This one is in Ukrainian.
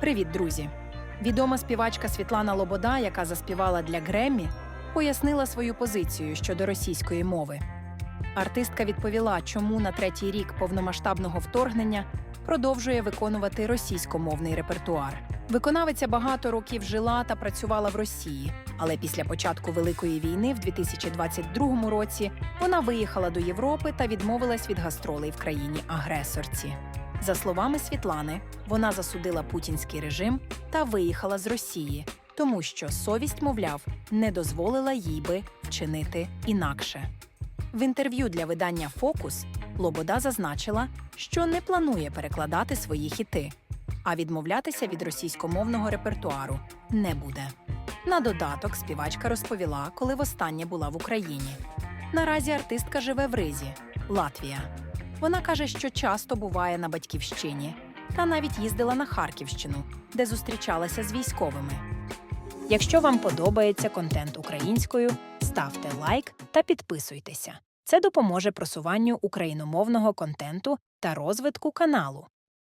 Привіт, друзі! Відома співачка Світлана Лобода, яка заспівала для Греммі, пояснила свою позицію щодо російської мови. Артистка відповіла, чому на третій рік повномасштабного вторгнення продовжує виконувати російськомовний репертуар. Виконавиця багато років жила та працювала в Росії, але після початку Великої війни в 2022 році вона виїхала до Європи та відмовилась від гастролей в країні-агресорці. За словами Світлани, вона засудила путінський режим та виїхала з Росії, тому що совість, мовляв, не дозволила їй би вчинити інакше. В інтерв'ю для видання Фокус Лобода зазначила, що не планує перекладати свої хіти, а відмовлятися від російськомовного репертуару не буде. На додаток співачка розповіла, коли востаннє була в Україні. Наразі артистка живе в Ризі, Латвія. Вона каже, що часто буває на батьківщині, та навіть їздила на Харківщину, де зустрічалася з військовими. Якщо вам подобається контент українською, ставте лайк та підписуйтеся. Це допоможе просуванню україномовного контенту та розвитку каналу.